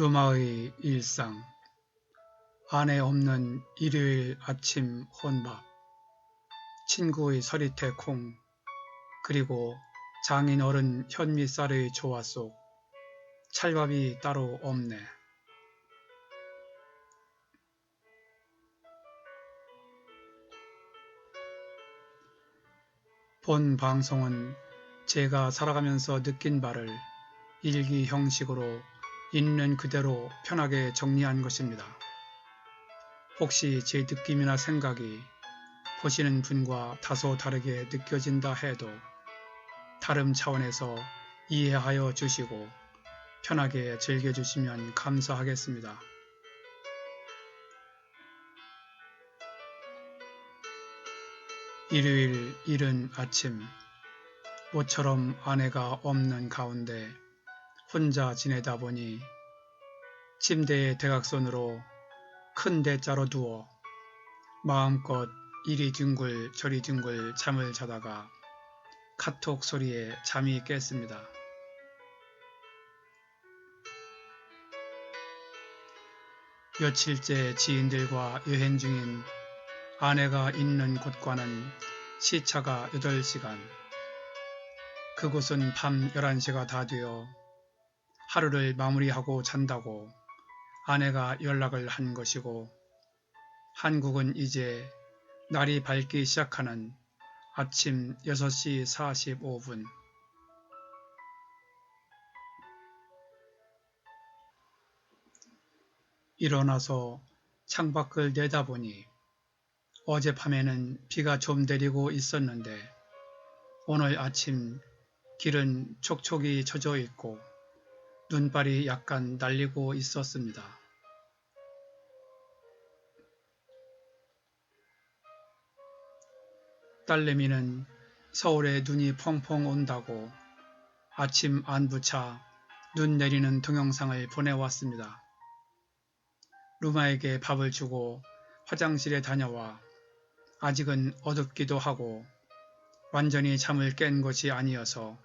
루마의 일상 아내 없는 일요일 아침 혼밥 친구의 서리태 콩 그리고 장인 어른 현미쌀의 조화 속 찰밥이 따로 없네. 본 방송은 제가 살아가면서 느낀 바를 일기 형식으로 있는 그대로 편하게 정리한 것입니다. 혹시 제 느낌이나 생각이 보시는 분과 다소 다르게 느껴진다 해도 다름 차원에서 이해하여 주시고 편하게 즐겨주시면 감사하겠습니다. 일요일 이른 아침 모처럼 아내가 없는 가운데 혼자 지내다 보니 침대에 대각선으로 큰 대자로 누워 마음껏 이리 뒹굴 저리 뒹굴 잠을 자다가 카톡 소리에 잠이 깼습니다. 며칠째 지인들과 여행 중인 아내가 있는 곳과는 시차가 8시간. 그곳은 밤 11시가 다 되어 하루를 마무리하고 잔다고 아내가 연락을 한 것이고 한국은 이제 날이 밝기 시작하는 아침 6시 45분. 일어나서 창밖을 내다보니 어젯밤에는 비가 좀 내리고 있었는데 오늘 아침 길은 촉촉이 젖어 있고 눈발이 약간 날리고 있었습니다. 딸내미는 서울에 눈이 펑펑 온다고 아침 안부차 눈 내리는 동영상을 보내왔습니다. 루마에게 밥을 주고 화장실에 다녀와 아직은 어둡기도 하고 완전히 잠을 깬 것이 아니어서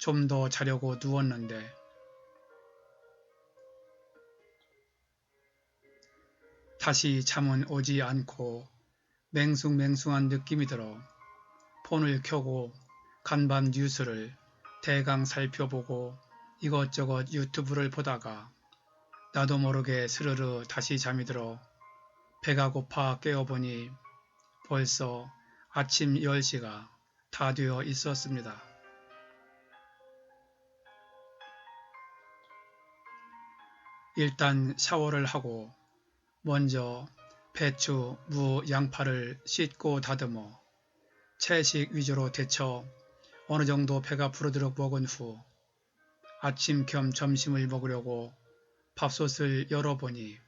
좀 더 자려고 누웠는데 다시 잠은 오지 않고 맹숭맹숭한 느낌이 들어 폰을 켜고 간밤 뉴스를 대강 살펴보고 이것저것 유튜브를 보다가 나도 모르게 스르르 다시 잠이 들어 배가 고파 깨어보니 벌써 아침 10시가 다 되어 있었습니다. 일단 샤워를 하고 먼저 배추, 무, 양파를 씻고 다듬어 채식 위주로 데쳐 어느 정도 배가 부르도록 먹은 후 아침 겸 점심을 먹으려고 밥솥을 열어보니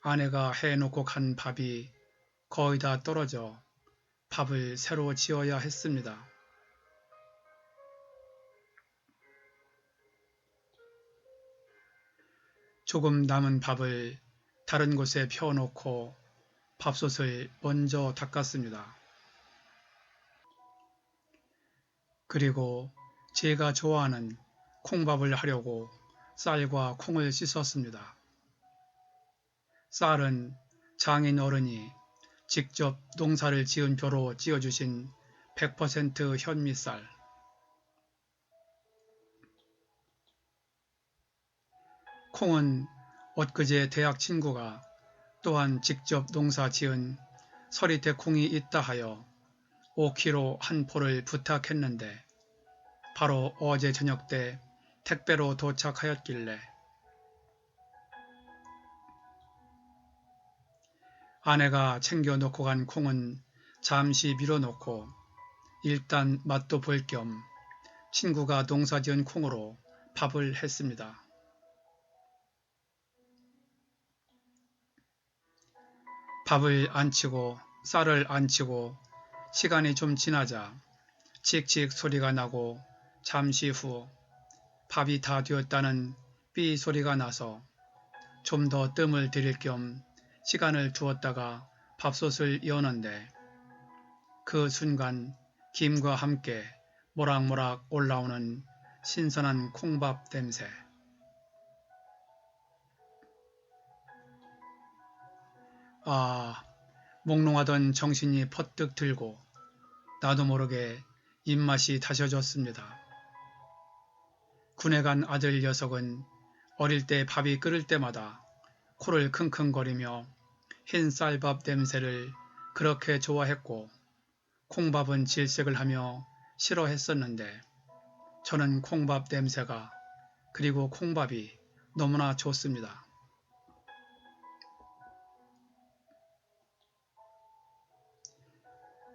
아내가 해놓고 간 밥이 거의 다 떨어져 밥을 새로 지어야 했습니다. 조금 남은 밥을 다른 곳에 펴놓고 밥솥을 먼저 닦았습니다. 그리고 제가 좋아하는 콩밥을 하려고 쌀과 콩을 씻었습니다. 쌀은 장인 어른이 직접 농사를 지은 벼로 찌어주신 100% 현미쌀. 콩은 엊그제 대학 친구가 또한 직접 농사 지은 서리태 콩이 있다 하여 5kg 한 포를 부탁했는데 바로 어제 저녁 때 택배로 도착하였길래 아내가 챙겨 놓고 간 콩은 잠시 밀어놓고 일단 맛도 볼 겸 친구가 농사지은 콩으로 밥을 했습니다. 밥을 안 치고 쌀을 안 치고 시간이 좀 지나자 칙칙 소리가 나고 잠시 후 밥이 다 되었다는 삐 소리가 나서 좀 더 뜸을 들일 겸 시간을 두었다가 밥솥을 여는데 그 순간 김과 함께 모락모락 올라오는 신선한 콩밥 냄새. 아, 몽롱하던 정신이 퍼뜩 들고 나도 모르게 입맛이 다셔졌습니다. 군에 간 아들 녀석은 어릴 때 밥이 끓을 때마다 코를 킁킁거리며 흰 쌀밥 냄새를 그렇게 좋아했고 콩밥은 질색을 하며 싫어했었는데 저는 콩밥 냄새가 그리고 콩밥이 너무나 좋습니다.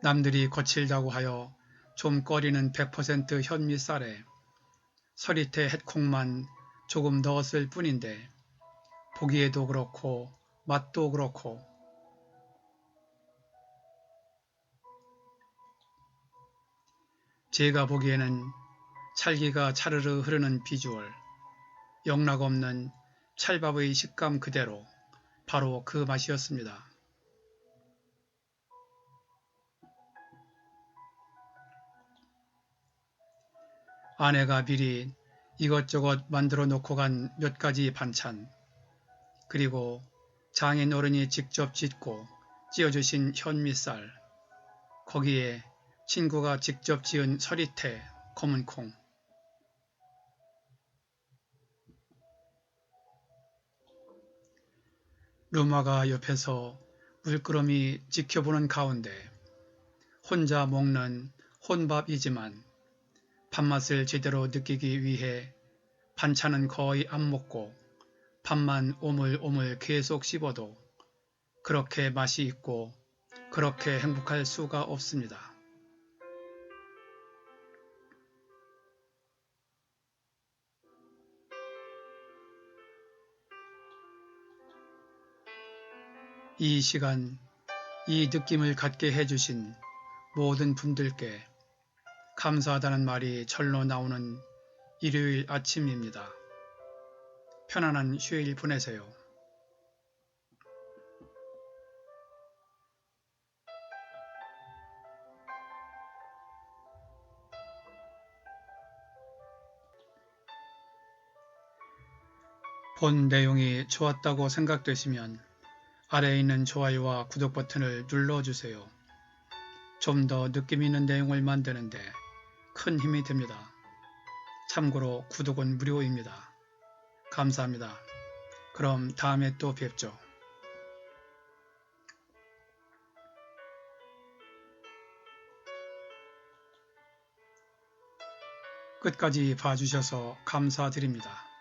남들이 거칠다고 하여 좀 꺼리는 100% 현미쌀에 서리태 햇콩만 조금 넣었을 뿐인데 보기에도 그렇고 맛도 그렇고 제가 보기에는 찰기가 차르르 흐르는 비주얼, 영락없는 찰밥의 식감 그대로 바로 그 맛이었습니다. 아내가 미리 이것저것 만들어 놓고 간 몇 가지 반찬, 그리고 장인 어른이 직접 짓고 찌어주신 현미쌀, 거기에 친구가 직접 지은 서리태, 검은콩, 루마가 옆에서 물끄러미 지켜보는 가운데 혼자 먹는 혼밥이지만 밥맛을 제대로 느끼기 위해 반찬은 거의 안 먹고 밥만 오물오물 계속 씹어도 그렇게 맛이 있고 그렇게 행복할 수가 없습니다. 이 시간, 이 느낌을 갖게 해주신 모든 분들께 감사하다는 말이 절로 나오는 일요일 아침입니다. 편안한 휴일 보내세요. 본 내용이 좋았다고 생각되시면 아래에 있는 좋아요와 구독 버튼을 눌러주세요. 좀 더 느낌 있는 내용을 만드는데 큰 힘이 됩니다. 참고로 구독은 무료입니다. 감사합니다. 그럼 다음에 또 뵙죠. 끝까지 봐주셔서 감사드립니다.